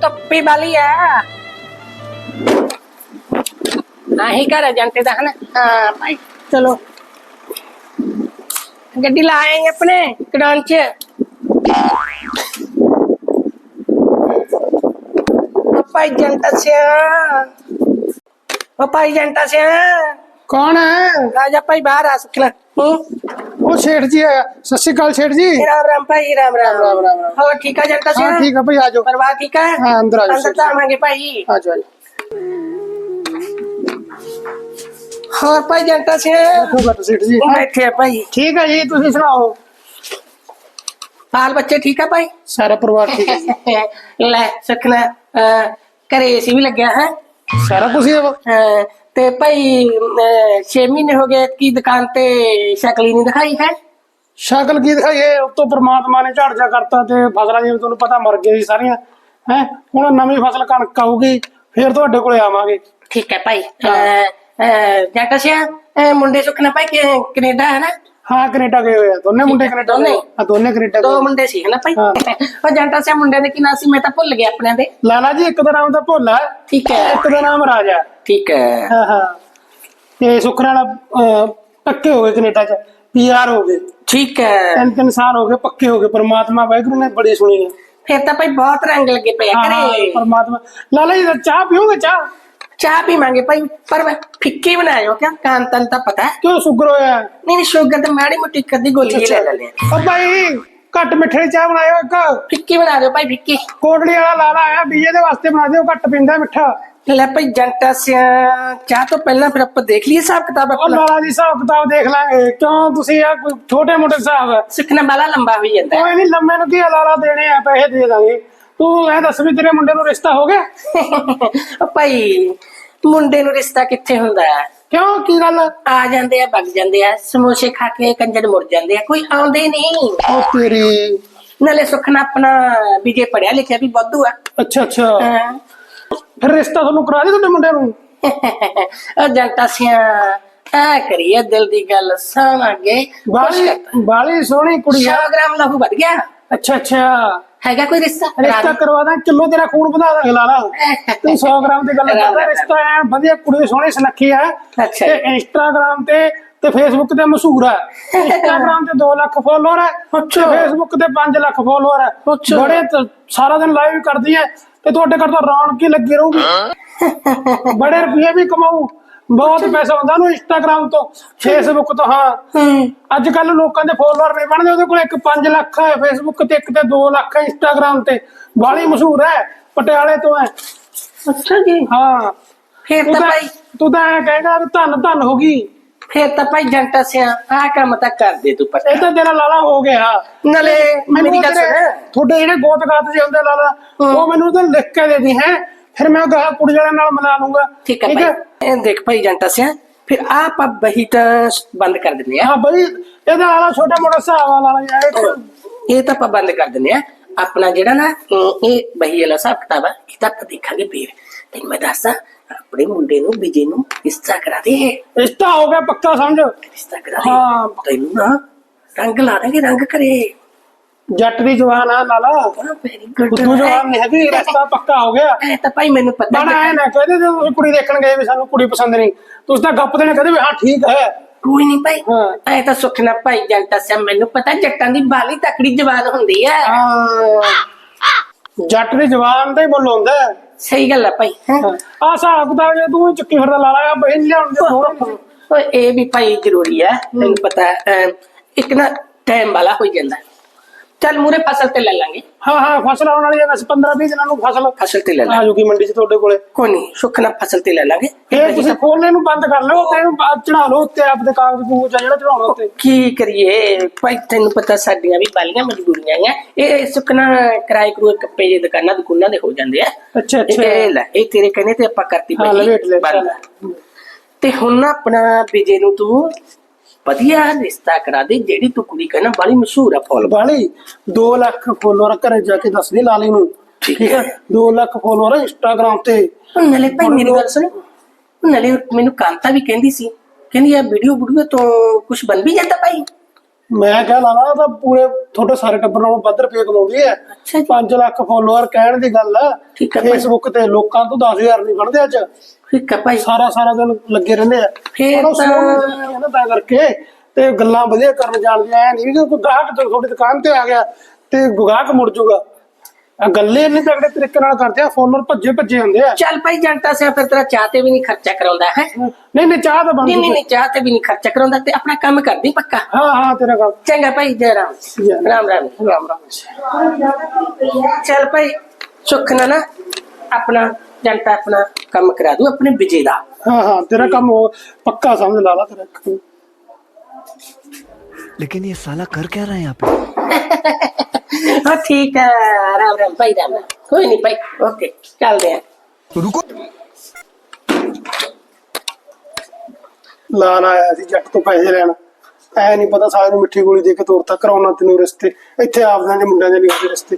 ਟੱਪੀ ਵਾਲੀ ਆ ਨਹੀਂ ਘਰ ਏਜੰਟ ਦਾ ਹਨ ਹਾਂ ਭਾਈ ਚਲੋ ਗੱਡੀ ਲਾਏ ਆਪਣੇ ਕਡਾਨ ਚ ਪਾਪਾ ਏਜੰਟ ਸਿਆ ਪਾਪਾ ਏਜੰਟ ਸਿਆ ਕੌਣ ਹੈ ਰਾਜਾ ਭਾਈ ਬਾਹਰ ਆ ਸਕਣਾ ਹੂੰ ਉਹ ਸ਼ੇਠ ਜੀ ਹੈ ਸਤਿ ਸ਼੍ਰੀ ਅਕਾਲ ਸ਼ੇਠ ਜੀ ਰਾਮ ਰਾਮ ਭਾਈ ਰਾਮ ਰਾਮ ਰਾਮ, ਰਾਮ, ਰਾਮ। ਹੋਰ ਠੀਕ ਆ ਏਜੰਟ ਸਿਆ ਹਾਂ ਠੀਕ ਹੈ ਭਾਈ ਆ ਜਾਓ ਪਰਿਵਾਰ ਠੀਕ ਹੈ ਹਾਂ, ਅੰਦਰ ਆ ਜਾਓ, ਅੰਦਰ ਤਾਂ ਆਵਾਂਗੇ ਭਾਈ ਆ ਜਾਓ ਹੋਰ ਭਾਈ ਏਜੰਟ ਸਿਆ ਬੈਠੋ ਬੈਠੋ ਸ਼ੇਠ ਜੀ ਬੈਠੇ ਆ ਭਾਈ ਠੀਕ ਹੈ ਜੀ ਤੁਸੀਂ ਸੁਣਾਓ ਬਾਲ ਬੱਚੇ ਠੀਕ ਆ ਭਾਈ ਸਾਰਾ ਪਰਿਵਾਰ ਠੀਕ ਹੈ ਲੈ ਸਖਣਾ ਅਹ, ਘਰੇ ਏਸੀ ਵੀ ਲੱਗਿਆ ਹੈ ਸਾਰਾ ਕੁਝ ਹੀ? ਅਹ, ਤੇ ਭਾਈ 6 ਮਹੀਨੇ ਹੋ ਗਏ ਕੀ ਦੁਕਾਨ ਤੇ ਸ਼ਕਲ ਹੀ ਨਹੀਂ ਦਿਖਾਈ ਹੈ? ਸ਼ਕਲ ਕੀ ਦਿਖਾਈਏ ਉਤੋਂ ਪ੍ਰਮਾਤਮਾ ਨੇ ਝਾੜ ਜਾ ਕਰਤਾ ਤੇ ਫਸਲਾਂ ਜਿਵੇਂ ਤੁਹਾਨੂੰ ਪਤਾ ਮਰ ਗਈਆਂ ਸੀ ਸਾਰੀਆਂ ਹੈ? ਹੁਣ ਨਵੀਂ ਫਸਲ ਕਣਕ ਆਊਗੀ ਫੇਰ ਤੁਹਾਡੇ ਕੋਲੇ ਆਵਾਂਗੇ। ਠੀਕ ਹੈ ਭਾਈ। ਜੱਟ ਸਿਆ ਮੁੰਡੇ ਸੁਖਣਾ ਭਾਈ ਕਿ ਕੈਨੇਡਾ ਹੈ ਨਾ? ਹਾਂ ਕੈਨੇਡਾ ਗਏ ਹੋਏ ਆ। ਦੋਨੇ ਮੁੰਡੇ ਕੈਨੇਡਾ ਦੋਨੇ? ਹਾਂ ਦੋਨੇ ਕੈਨੇਡਾ ਦੋ ਗਏ ਮੁੰਡੇ ਸੀ ਹੈ ਨਾ ਭਾਈ। ਉਹ ਜੱਟਾ ਸਿਆ ਮੁੰਡੇ ਦੇ ਕੀ ਨਾਂ ਸੀ? ਮੈਂ ਤਾਂ ਭੁੱਲ ਗਿਆ ਆਪਣੇ ਦੇ। ਲਾਲਾ ਜੀ ਇੱਕ ਦਾ ਨਾਮ ਤਾਂ ਭੋਲਾ ਹੈ, ਠੀਕ ਹੈ। ਇੱਕ ਦਾ ਨਾਮ ਰਾਜਾ ਹੈ। ਠੀਕ ਹੈ। ਹਾਂ ਹਾਂ। ਤੇ ਸੁੱਖ ਨਾਲ ਅਹ, ਪੱਕੇ ਹੋ ਗਏ ਕੈਨੇਡਾ ਚ। ਪੀਆਰ ਹੋ ਗਏ। ਠੀਕ ਹੈ। ਤਿੰਨ ਤਿੰਨ ਸਾਲ ਹੋ ਗਏ ਪੱਕੇ ਹੋ ਗਏ। ਪਰਮਾਤਮਾ ਵਾਹਿਗੁਰੂ ਨੇ ਬੜੀ ਸੁਣੀ ਹੈ। ਫਿਰ ਤਾਂ ਭਾਈ ਬਹੁਤ ਰੰਗ ਲੱਗੇ ਪਏ ਆ ਹਾਂ ਪਰਮਾਤਮਾ। ਲਾਲਾ ਜੀ ਚਾਹ ਪੀਓਗੇ ਚਾਹ? ਚਾਹ ਪੀਵਾਂਗੇ ਭਾਈ ਪਰ ਮੈਂ ਫਿੱਕੀ ਬਣਾਇਓ ਕਿਆ? ਕਾਂਤਨ ਤਾਂ ਪਤਾ ਹੈ। ਕਿਉਂ ਸ਼ੂਗਰ ਹੋਇਆ? ਨਹੀਂ ਨਹੀਂ ਸ਼ੂਗਰ ਤੇ ਮਾੜੀ ਮੋਟੀ ਕਦੀ ਗੋਲੀ ਹੀ ਲੈ ਲੈਂਦੇ ਆ। ਉਹ ਭਾਈ ਘੱਟ ਮਿੱਠੇ ਦੀ ਚਾਹ ਬਣਾਇਓ ਇੱਕ। ਫਿੱਕੀ ਬਣਾ ਦਿਓ ਭਾਈ ਫਿੱਕੀ। ਕੋਟੜੀ ਵਾਲਾ ਲਾਲਾ ਆਇਆ ਡੀਜੇ ਦੇ ਵਾਸਤੇ ਬਣਾ ਦਿਓ ਘੱਟ ਪੀਂਦਾ ਮਿੱਠਾ। ਲੈ ਭਾਈ ਜੰਟਾ ਸਿਆ ਚਾਹ ਤੋਂ ਪਹਿਲਾਂ ਫਿਰ ਆਪਾਂ ਦੇਖ ਲਈਏ ਹਿਸਾਬ ਕਿਤਾਬ ਉਹ ਆਪਣਾ। ਲਾਲਾ ਜੀ ਹਿਸਾਬ ਕਿਤਾਬ ਦੇਖ ਲਾਂਗੇ ਕਿਉਂ ਤੁਸੀਂ ਆ ਕੋਈ ਛੋਟੇ ਮੋਟੇ ਹਿਸਾਬ ਸਿੱਖਣਾ ਵਾਲਾ ਲੰਬਾ ਹੋਈ ਜਾਂਦਾ। ਹੈ। ਕੋਈ ਨਹੀਂ ਲੰਮੇ ਨੂੰ ਕੀ ਆ, ਲਾਲਾ ਦੇਣੇ ਆ ਪੈਸੇ ਦੇ ਦਾਂਗੇ। ਤੂੰ ਇਹ ਦੱਸ ਵੀ ਤੇਰੇ ਮੁੰਡੇ ਨੂੰ ਰਿਸ਼ਤਾ ਹੋ ਗਿਆ? ਭਾਈ ਮੁੰਡੇ ਨੂੰ ਰਿਸ਼ਤਾ ਕਿੱਥੇ ਹੁੰਦਾ ਹੈ? ਕਿਉਂ? ਕੀ ਗੱਲ? ਆ ਜਾਂਦੇ ਆ ਵਗ ਜਾਂਦੇ ਆ ਸਮੋਸੇ ਖਾ ਕੇ ਕੰਜਰ ਮੁੜ ਜਾਂਦੇ ਆ ਕੋਈ ਆਉਂਦੇ ਨਹੀਂ। ਉਹ ਤੇਰੀ ਨਾਲੇ ਸੁਖਣਾ ਆਪਣਾ ਵਿਜੇ ਪੜਿਆ ਲਿਖਿਆ ਵੀ ਵਾਧੂ ਆ। ਅੱਛਾ ਅੱਛਾ। ਹਾਂ। ਫਿਰ ਰਿਸ਼ਤਾ ਤੁਹਾਨੂੰ ਕਰਾ ਦੇ ਤੁਹਾਡੇ ਮੁੰਡੇ ਨੂੰ? ਉਹ ਜੰਟਾ ਸਿਆ ਆ ਕਰੀਏ ਦਿਲ ਦੀ ਗੱਲ ਸਾਵਾਂਗੇ ਬਾਲੀ ਬਾਲੀ ਸੋਹਣੀ ਕੁੜੀ 100 ਆ ਗ੍ਰਾਮ ਲਹੂ ਵੱਧ ਗਿਆ। ਅੱਛਾ ਅੱਛਾ। ਹੈਗਾ ਕੋਈ ਰਿਸ਼ਤਾ? ਰਿਸ਼ਤਾ ਕਰਵਾ ਦਾਂ ਕਿਲੋ ਤੇਰਾ ਖੂਨ ਵਧਾ ਦਾਂਗੇ ਲਾਲਾ ਤੂੰ 100 ਗ੍ਰਾਮ ਦੀ ਗੱਲ ਕਰਦਾ ਰਿਸ਼ਤਾ ਐ ਵਧੀਆ ਕੁੜੀ ਸੋਹਣੀ ਸੁਨੱਖੀ ਆ ਅੱਛਾ। ਤੇ ਇੰਸਟਾਗ੍ਰਾਮ ਤੇ ਤੇ ਫੇਸਬੁੱਕ ਤੇ ਮਸ਼ਹੂਰ ਹੈ। ਇੰਸਟਾਗ੍ਰਾਮ ਤੇ 2 ਲੱਖ ਫੋਲੋਅਰ ਹੈ ਤੇ ਫੇਸਬੁੱਕ ਤੇ 5 ਲੱਖ ਫੋਲੋਅਰ ਹੈ। ਅੱਛਾ। ਬੜੇ ਸਾਰਾ ਦਿਨ ਲਾਈਵ ਕਰਦੀ ਹੈ। ਤੇ ਤੁਹਾਡੇ ਘਰ ਤਾਂ ਰੌਣਕ ਹੀ ਲੱਗੀ ਰਹੂਗੀ। ਬੜੇ ਰੁਪਏ ਵੀ ਕਮਾਊ। ਬਹੁਤ ਪੈਸਾ ਹੁੰਦਾ ਉਹਨੂੰ ਇੰਸਟਾਗ੍ਰਾਮ ਤੋਂ ਫੇਸਬੁੱਕ ਤੋਂ ਹਾਂ। ਅੱਜ ਕੱਲ ਲੋਕਾਂ ਦੇ ਫੋਲੋਅਰ ਨਹੀਂ ਬਣਦੇ ਉਹਦੇ ਕੋਲ ਇੱਕ 5 ਲੱਖ ਹੈ ਫੇਸਬੁੱਕ ਤੇ ਇੱਕ ਤੇ 2 ਲੱਖ ਹੈ ਇੰਸਟਾਗ੍ਰਾਮ ਤੇ। ਬਾਲੀ ਮਸ਼ਹੂਰ ਹੈ ਪਟਿਆਲੇ ਤੋਂ ਹੈ। ਅੱਛਾ ਜੀ। ਹਾਂ। ਫੇਰ ਤੂੰ ਭਾਈ ਤੂੰ ਤਾਂ ਐਂ ਕਹੇਗਾ ਵੀ ਧੰਨ ਧੰਨ ਹੋ ਗਈ। ਫੇਰ ਤਾਂ ਭਾਈ ਜੰਟਾ ਸਿਆ ਆ ਕੰਮ ਤਾਂ ਕਰ ਦੇ ਤੂੰ ਪਤਾ ਇਹ ਤਾਂ ਤੇਰਾ ਲਾਲਾ ਹੋ ਗਿਆ। ਨਾਲੇ ਮੇਰੀ ਗੱਲ ਸੁਣ। ਤੁਹਾਡੇ ਜਿਹੜੇ ਗੋਤ ਗਾਤ ਜੇ ਹੁੰਦੇ ਲਾਲਾ ਉਹ ਮੈਨੂੰ ਤਾਂ ਲਿਖ ਕੇ ਦੇ ਦੀ ਹੈ। ਫਿਰ ਮੈਂ ਗਾਹ ਕੁੜੀ ਵਾਲਿਆਂ ਨਾਲ ਮਿਲਾ ਲੂੰਗਾ ਠੀਕ ਹੈ ਭਾਈ। ਇਹ ਦੇਖ ਭਾਈ ਜੰਟਾ ਸਿਆ ਫਿਰ ਆਪ ਬਹੀ ਤਾਂ ਬੰਦ ਕਰ ਦਿੰਦੇ ਆ। ਹਾਂ ਬਈ ਇਹਦਾ ਲਾਲਾ ਛੋਟਾ ਮੋਟਾ ਹਿਸਾਬ ਵਾਲਾ ਯਾਰ। ਇਹ ਤਾਂ ਆਪਾਂ ਬੰਦ ਕਰ ਦਿੰਦੇ ਆ। ਆਪਣਾ ਜਿਹੜਾ ਨਾ ਇਹ ਬਹੀ ਵਾਲਾ ਹਿਸਾਬ ਕਿਤਾਬ ਆ ਇਹ ਤਾਂ ਆਪਾਂ ਦੇਖਾਂਗੇ ਫੇਰ। ਤੇ ਮੈਂ ਦੱਸਾਂ ਆਪਣੇ ਮੁੰਡੇ ਨੂੰ ਵਿਜੇ ਨੂੰ ਰਿਸ਼ਤਾ ਕਰਾ ਦੇ। ਰਿਸ਼ਤਾ ਹੋ ਗਿਆ ਪੱਕਾ ਸਮਝ। ਰਿਸ਼ਤਾ ਕਰਾ ਦੇ। ਹਾਂ। ਤੈਨੂੰ ਨਾ ਰੰਗ ਲਾ ਦਾਂਗੇ ਰੰਗ ਕਰੇ। ਜੱਟ ਦੀ ਜਵਾਨ ਆ ਲਾਲਾ ਵੈਰੀ ਗੁੱਡ ਤੂੰ ਜਵਾਨ ਨਹੀਂ ਹੈਗੀ ਰਿਸ਼ਤਾ ਪੱਕਾ ਹੋ ਗਿਆ। ਇਹ ਤਾਂ ਭਾਈ ਮੈਨੂੰ ਪਤਾ ਬੜਾ ਐ ਨਾ ਕਹਦੇ ਤੇ ਤੁਸੀਂ ਕੁੜੀ ਦੇਖਣ ਗਏ ਵੀ ਸਾਨੂੰ ਕੁੜੀ ਪਸੰਦ ਨਹੀਂ। ਤੁਸੀਂ ਤਾਂ ਗੱਪ ਦੇਣੇ ਕਹਦੇ ਵੀ ਹਾਂ ਠੀਕ ਹੈ। ਕੋਈ ਨਹੀਂ ਭਾਈ ਹਾਂ। ਐ ਤਾਂ ਸੁਖਨਾ ਭਾਈ ਜੰਟਾ ਸਿਆ ਮੈਨੂੰ ਪਤਾ ਜੱਟਾਂ ਦੀ ਬਾਲੀ ਤਕੜੀ ਜਵਾਨ ਹੁੰਦੀ ਹੈ। ਹਾਂ। ਜੱਟ ਦੀ ਜਵਾਨ ਦਾ ਹੀ ਮੁੱਲ ਹੁੰਦਾ ਹੈ। ਸਹੀ ਗੱਲ ਹੈ ਭਾਈ ਹੈਂ? ਆ ਹਿਸਾਬ ਜੇ ਤੂੰ ਹੀ ਚੱਕੀ ਫਿਰਦਾ ਲਾਲਾ ਆ ਬਹਿ ਲਿਆਉਣ ਦੇ ਥੋੜਾ ਨਹੀਂ। ਓਏ ਇਹ ਵੀ ਭਾਈ ਜ਼ਰੂਰੀ ਹੈ ਤੈਨੂੰ ਪਤਾ ਹੈ, ਅਮ, ਇੱਕ ਨਾ ਟਾਈਮ ਵਾਲਾ ਹੋ ਜਾਂਦਾ। ਹੈ। ਚੱਲ ਮੂਰੇ ਫਸਲ ਤੇ ਲੈ ਲਾਂਗੇ। ਹਾਂ ਹਾਂ ਫਸਲ ਆਉਣ ਵਾਲੀ ਹੈ ਬਸ 15 20 ਦਿਨਾਂ ਨੂੰ ਫਸਲ ਫਸਲ ਤੇ ਲੈ ਆ ਲਾਂਗੇ ਜੂਗੀ ਮੰਡੀ 'ਚ ਤੁਹਾਡੇ ਕੋਲੇ। ਕੋਈ ਨਹੀਂ ਸੁੱਖ ਨਾਲ ਫਸਲ ਤੇ ਲੈ ਲਾਂਗੇ। ਇਹ ਤੁਸੀਂ ਖੋਲਣੇ ਨੂੰ ਬੰਦ ਕਰ ਲਓ ਤੇ ਇਹਨੂੰ ਚੜਾ ਲਓ ਉੱਤੇ ਆਪਦੇ ਕਾਗਜ਼ ਆ ਜਿਹੜਾ ਚੜਾਉਣਾ ਉੱਤੇ। ਕੀ ਕਰੀਏ? ਭਾਈ ਤੈਨੂੰ ਪਤਾ ਸਾਡੀਆਂ ਵੀ ਬਾਲੀਆਂ ਮਜਬੂਰੀਆਂ ਆ। ਇਹ ਸੁੱਖ ਨਾਲ ਕਿਰਾਏ ਕਰੂਏ ਕੱਪੇ ਜੇ ਦੁਕਾਨਾਂ ਦੁਕਾਨਾਂ ਦੇ ਹੋ ਜਾਂਦੇ ਆ। ਅੱਛਾ ਇਹ ਅੱਛਾ ਲੈ ਇਹ ਤੇਰੇ ਕਹਿੰਦੇ ਤੇ ਆਪਾਂ ਕਰਤੀ ਭਾਈ। ਤੇ ਹੁਣ ਆਪਣਾ ਵਿਜੇ ਨੂੰ ਤੂੰ ਵਧੀਆ ਰਿਸ਼ਤਾ ਕਰਾ ਦੇ ਜਿਹੜੀ ਤੂੰ ਕੁੜੀ ਕਹਿੰਦਾ ਬੜੀ ਮਸ਼ਹੂਰ ਆ ਫੋਲ। ਬਾਲੀ 2 ਲੱਖ ਫੋਲੋਅਰ ਘਰੇ ਜਾ ਕੇ ਦੱਸ ਦੇ ਲਾਲੀ ਨੂੰ। ਠੀਕ ਹੈ। 2 ਲੱਖ ਫੋਲੋਅਰ ਇੰਸਟਾਗ੍ਰਾਮ ਤੇ। ਨਾਲੇ ਭਾਈ ਮੇਰੀ ਗੱਲ ਸੁਣ। ਨਾਲੇ ਮੈਨੂੰ ਕਾਂਤਾ ਵੀ ਕਹਿੰਦੀ ਸੀ ਕਹਿੰਦੀ ਆ ਵੀਡੀਓ ਵੀਡੀਓ ਤੋਂ ਕੁਝ ਬਣ ਵੀ ਜਾਂਦਾ ਭਾਈ। ਮੈਂ ਕਿਹਾ ਲਾਲਾ ਤਾਂ ਪੂਰੇ ਤੁਹਾਡੇ ਸਾਰੇ ਟੱਬਰ ਨਾਲੋਂ ਵੱਧ ਰੁਪਏ ਕਮਾਉਂਦੀ ਹੈ। ਅੱਛਾ ਜੀ। 5 ਲੱਖ ਫੋਲੋਅਰ ਕਹਿਣ ਦੀ ਗੱਲ ਆ ਠੀਕ ਹੈ ਭਾਈ। ਫੇਸਬੁੱਕ ਤੇ ਲੋਕਾਂ ਤੋਂ 10000 ਨਹੀਂ ਬਣਦੇ ਅੱਜ। ਠੀਕ ਹੈ ਭਾਈ। ਸਾਰਾ ਸਾਰਾ ਦਿਨ ਲੱਗੇ ਰਹਿੰਦੇ ਆ। ਫੇਰ ਤਾਂ- ਸੋਹਣੇ ਜਿਹੇ ਨਾ ਤਾਂ ਕਰਕੇ ਤੇ ਗੱਲਾਂ ਵਧੀਆ ਕਰਨ ਜਾਣਦੇ ਆ ਨਹੀਂ ਕਿ ਕੋਈ ਗਾਹਕ ਤੁਹਾਡੀ ਦੁਕਾਨ ਤੇ ਆ ਗਿਆ ਤੇ ਗਾਹਕ ਮੁੜ ਜਾਊਗਾ ਆ ਗੱਲੇ ਨਹੀਂ ਤਗੜੇ ਤਰੀਕੇ ਨਾਲ ਕਰਦੇ ਆ ਫੋਲੋਅਰ ਭੱਜੇ ਭੱਜੇ ਹੁੰਦੇ ਆ ਚੱਲ ਭਾਈ ਜੰਟਾ ਸਿਆ ਫਿਰ ਤੇਰਾ ਚਾਹ ਤੇ ਵੀ ਨਹੀਂ ਖਰਚਾ ਕਰਾਉਂਦਾ ਹੈ ਨਹੀਂ ਨਹੀਂ ਚਾਹ ਤਾਂ ਬਣ ਨਹੀਂ ਨਹੀਂ ਜੂਗੀ ਨਹੀਂ ਚਾਹ ਤੇ ਵੀ ਨਹੀਂ ਖਰਚਾ ਕਰਾਉਂਦਾ ਤੇ ਆਪਣਾ ਕੰਮ ਕਰਦੀ ਪੱਕਾ ਹਾਂ ਹਾਂ ਤੇਰਾ ਗੱਲ ਚੰਗਾ ਭਾਈ ਜੈ ਰਾਮ ਜੈ ਰਾਮ। ਰਾਮ ਰਾਮ ਰਾਮ ਰਾਮ ਚੱਲ ਭਾਈ ਸੁੱਖ ਨਾ ਨਾ ਆਪਣਾ ਜੰਟਾ ਆਪਣਾ ਕੰਮ ਕਰਾ ਦੂ ਆਪਣੇ ਵਿਜੇ ਦਾ ਹਾਂ ਹਾਂ ਤੇਰਾ ਕੰਮ ਉਹ ਪੱਕਾ ਸਮਝ ਲਾ ਲਾ ਤੇਰਾ ਕੰਮ। लेकिन ये साला कर क्या रहा है यहाँ पे ਹਾਂ ਠੀਕ ਹੈ ਰਾਮ ਰਾਮ ਭਾਈ ਰਾਮ ਕੋਈ ਨਹੀਂ ਭਾਈ ਓਕੇ ਚੱਲਦੇ ਆ रुको ਲਾਲ ਆਇਆ ਸੀ ਜੱਟ ਤੋਂ ਪੈਸੇ ਲੈਣ। ਐ ਨਹੀਂ ਪਤਾ ਸਾਲੇ ਨੂੰ ਮਿੱਠੀ ਗੋਲੀ ਦੇ ਕੇ ਤੋਰਤਾ ਕਰਾਉਣਾ ਤੈਨੂੰ ਰਿਸ਼ਤੇ। ਇੱਥੇ ਆਪਦਿਆਂ ਦੇ ਮੁੰਡਿਆਂ ਦੇ ਨਹੀਂ ਹੁੰਦੇ ਰਿਸ਼ਤੇ।